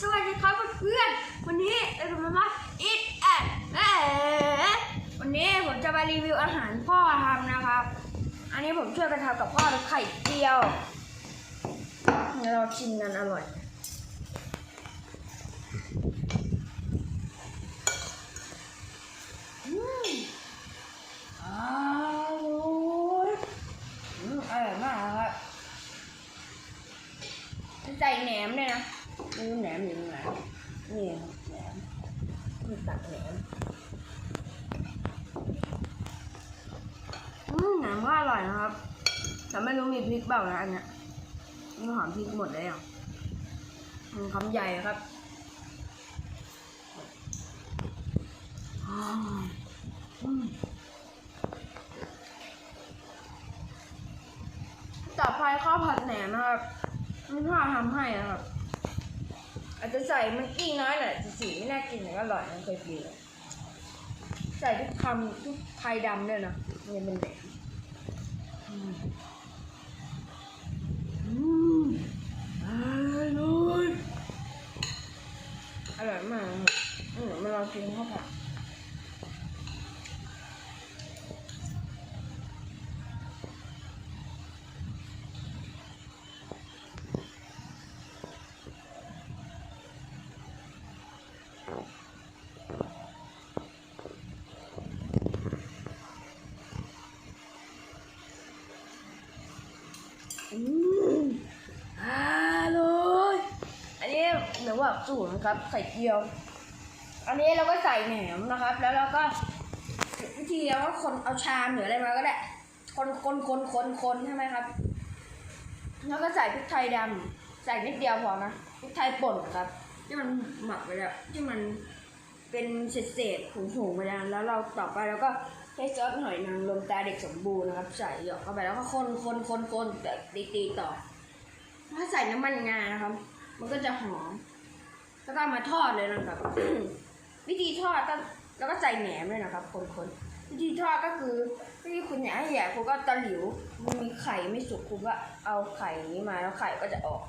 สวัสดีครับเพื่อนๆวันนี้เราจะมามาอีทแอดแวันนี้ผมจะมารีวิวอาหารพ่อทำนะครับ อันนี้ผมช่วยกันทำกับพ่อไข่เจียวเราชิมกันอร่อย อืมอร่อยอืมอร่อยมากครับใส่แหนมด้วยนะ นี่แหนมอยู่ตรงไหนนี่แหนมนี่ตัดแหนมอืมแหนมก็อร่อยนะครับ แต่ไม่รู้มีพริกเปล่านะอันเนี้ยนี่หอมพริกหมดเลยอะอืมคำใหญ่ครับต่อไปข้าวผัดแหนมนะครับนี่พ่อทำให้นะครับ อาจจะใส่มันกี้น้อยหน่อยสีไม่น่ากินแต่ก็อร่อยนะเคยกินใส่ทุกคำทุกไทยดำด้วยนะมันเป็นแหนมอืมอืมอร่อยอร่อยมากครับอืมมาลองกินข้าวผัดอืมอร่อยอันนี้ เหมือนว่าสูตรนะครับไข่เจียว อันนี้เราก็ใส่แหนมนะครับ แล้วเราก็วิธีเราก็คนเอาชามหรืออะไรมาก็ได้ คนคนคนคนคนใช่ไหมครับ แล้วก็ใส่พริกไทยดำใส่นิดเดียวพอนะพริกไทยป่นครับ ที่มันหมักไปแล้วที่มันเป็นเศษเศษๆผงๆไปแล้วแล้วเราต่อไปเราก็ใช้ซอสหน่อยนางรมตาเด็กสมบูรณ์นะครับ ใส่หยอกเข้าไปแล้วก็คนคนคนคนแต่ตีๆต่อ ถ้าใส่น้ำมันงานะครับ มันก็จะหอม ก็เอามาทอดเลยนะครับ วิธีทอดก็แล้วก็ใส่แหนมด้วยนะครับ คนๆวิธีทอดก็คือที่คุณอยากให้ใหญ่คุณก็ตะหลิวมันมีไข่ไม่สุกคุณก็เอาไข่นี้มาแล้วไข่ก็จะออก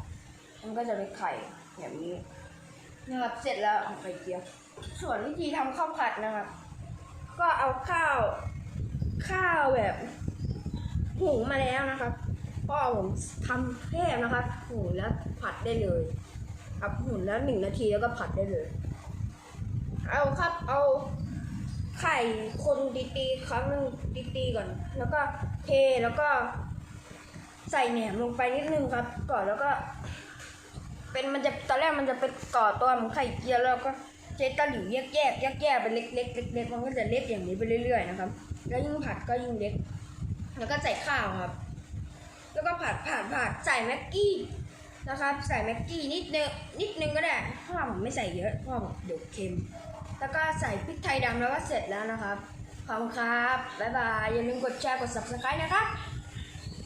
มันก็จะเป็นไข่แบบนี้นะครับเสร็จแล้วเอาไข่เจียว ส่วนวิธีทำข้าวผัดนะครับ ก็เอาข้าวข้าวแบบหุงมาแล้วนะครับ ก็ผมทำแค่นะครับหุงแล้วผัดได้เลย ครับหุงแล้วหนึ่งนาทีแล้วก็ผัดได้เลย เอาครับเอาไข่คนตีๆครั้งหนึ่งตีๆก่อน แล้วก็เทแล้วก็ใส่แหนมลงไปนิดนึงครับ ก่อนแล้วก็ เป็นมันจะตอนแรกมันจะเป็นก่อตัวเหมือนไข่เจียวแล้วก็ใช้ตะหลิวแยกแยกแยกแยกเป็นเล็กเล็กเล็กเล็กมันก็จะเล็กอย่างนี้ไปเรื่อยๆนะครับ แล้วยิ่งผัดก็ยิ่งเล็ก แล้วก็ใส่ข้าวครับ แล้วก็ผัดผัดผัดใส่แม็กกี้ นะครับ ใส่แม็กกี้นิดนึงนิดนึงก็ได้เพราะว่าผมไม่ใส่เยอะเพราะว่าเดี๋ยวเค็ม แล้วก็ใส่พริกไทยดำแล้วก็เสร็จแล้วนะครับขอบคุณครับ บ๊ายบาย อย่าลืมกดแชร์ กด subscribe นะครับ